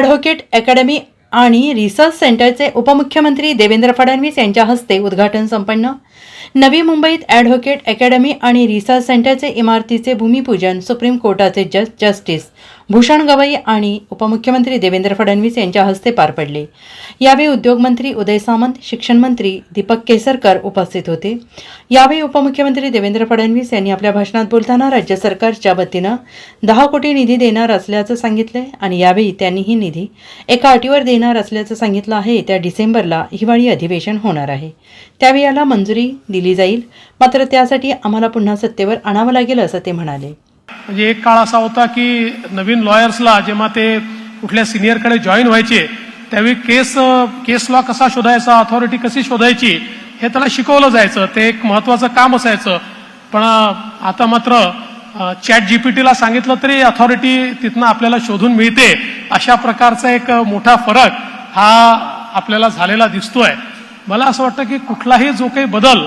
Advocate academy आणि research सेंटरचे उपमुख्यमंत्री देवेंद्र फडणवीस यांच्या हस्ते उद्घाटन संपन्न. नवी मुंबईत ॲडव्होकेट अकॅडमी आणि रिसर्च सेंटरचे इमारतीचे भूमिपूजन सुप्रीम कोर्टाचे जज जस्टिस भूषण गवई आणि उपमुख्यमंत्री देवेंद्र फडणवीस यांच्या हस्ते पार पडले. यावेळी उद्योगमंत्री उदय सामंत शिक्षण मंत्री दीपक केसरकर उपस्थित होते. यावेळी उपमुख्यमंत्री देवेंद्र फडणवीस यांनी आपल्या भाषणात बोलताना राज्य सरकारच्या वतीनं दहा कोटी निधी देणार असल्याचं सांगितलंय आणि यावेळी त्यांनी ही निधी एका अटीवर देणार असल्याचं सांगितलं आहे. त्या डिसेंबरला हिवाळी अधिवेशन होणार आहे. त्यावेळी याला मंजुरी दिली जाईल. मात्र त्यासाठी आम्हाला पुन्हा सत्तेवर आणावं लागेल असं ते म्हणाले. म्हणजे एक काळ असा होता की नवीन लॉयर्सला जेव्हा ते कुठल्या सिनियरकडे जॉईन व्हायचे त्यावेळी केस केस लॉ कसा शोधायचा अथॉरिटी कशी शोधायची हे त्याला शिकवलं जायचं. ते एक महत्वाचं काम असायचं. पण आता मात्र चॅट जीपीटीला सांगितलं तरी अथॉरिटी तिथनं आपल्याला शोधून मिळते. अशा प्रकारचा एक मोठा फरक हा आपल्याला झालेला दिसतोय. मला असं वाटतं की कुठलाही जो काही बदल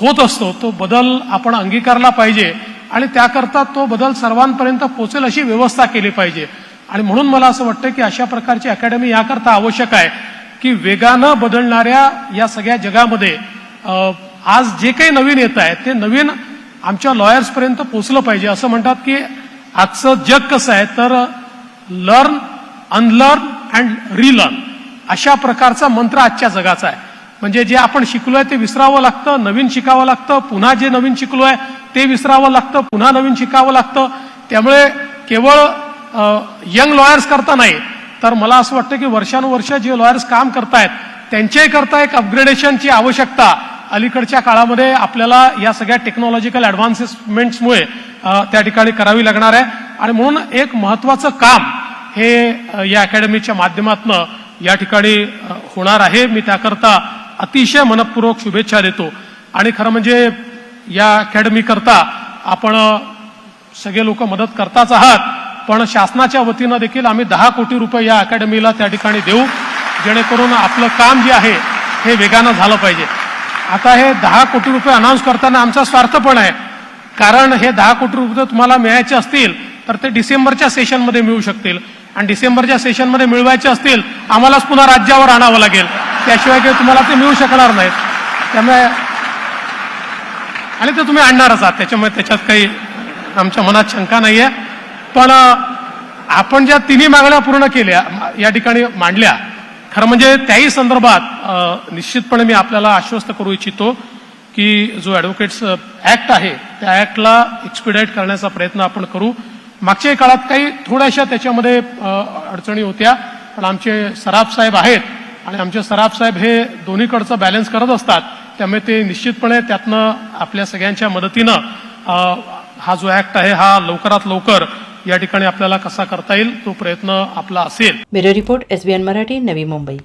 होत असतो तो बदल आपण अंगीकारला पाहिजे आणि त्याकरता तो बदल सर्वांपर्यंत पोचेल अशी व्यवस्था केली पाहिजे. आणि म्हणून मला असं वाटतं की अशा प्रकारची अकॅडमी याकरता आवश्यक आहे की वेगानं बदलणाऱ्या या सगळ्या जगामध्ये आज जे काही नवीन येत आहे ते नवीन आमच्या लॉयर्सपर्यंत पोचलं पाहिजे. असं म्हणतात की आजचं जग कसं आहे तर लर्न अनलर्न अँड रिलर्न. अशा प्रकारचा मंत्र आजच्या जगाचा आहे. म्हणजे जे आपण शिकलोय ते विसरावं लागतं नवीन शिकावं लागतं पुन्हा जे नवीन शिकलोय ते विसरावं लागतं पुन्हा नवीन शिकावं लागतं. त्यामुळे केवळ यंग लॉयर्स करता नाही तर मला असं वाटतं की वर्षानुवर्ष जे लॉयर्स काम करतायत त्यांच्याही करता एक अपग्रेडेशनची आवश्यकता. अलीकडच्या काळामध्ये आपल्याला या सगळ्या टेक्नॉलॉजिकल ॲडव्हान्सेसमेंट्समुळे त्या ठिकाणी करावी लागणार आहे. आणि म्हणून एक महत्वाचं काम हे या अकॅडमीच्या माध्यमातून या ठिकाणी होणार आहे. मी त्याकरता अतिशय मनपूर्वक शुभेच्छा देतो. आणि खरं म्हणजे या अकॅडमीकरता आपण सगळे लोक मदत करताच आहात. पण शासनाच्या वतीनं देखील आम्ही दहा कोटी रुपये या अकॅडमीला त्या ठिकाणी देऊ. जेणेकरून आपलं काम जे आहे हे वेगानं झालं पाहिजे. आता हे दहा कोटी रुपये अनाऊन्स करताना आमचा स्वार्थ पण आहे. कारण हे दहा कोटी रुपये तुम्हाला मिळायचे असतील तर ते डिसेंबरच्या सेशनमध्ये मिळू शकतील. आणि डिसेंबरच्या सेशनमध्ये मिळवायचे असतील आम्हालाच पुन्हा राज्यावर आणावं लागेल. त्याशिवाय काही तुम्हाला ते मिळू शकणार नाहीत. त्यामुळे आणि ते तुम्ही आणणारच आहात. त्याच्यामुळे त्याच्यात काही आमच्या मनात शंका नाहीये. पण आपण ज्या तिन्ही मागण्या पूर्ण केल्या या ठिकाणी मांडल्या खरं म्हणजे त्याही संदर्भात निश्चितपणे मी आपल्याला आश्वस्त करू इच्छितो की जो ॲडव्होकेट्स ॲक्ट आहे त्या ॲक्टला एक्सपिडाईट करण्याचा प्रयत्न आपण करू. मागच्या काळात काही थोड्याशा त्याच्यामध्ये अडचणी होत्या पण आमचे सराफ साहेब आहेत आणि आमचे सराफ साहेब हे दोन्हीकडचं बॅलन्स करत असतात त्यामुळे ते निश्चितपणे त्यातनं आपल्या सगळ्यांच्या मदतीनं हा जो ॲक्ट आहे हा लवकरात लवकर या ठिकाणी आपल्याला कसा करता येईल तो प्रयत्न आपला असेल. Bureau report SBN Marathi Navi Mumbai.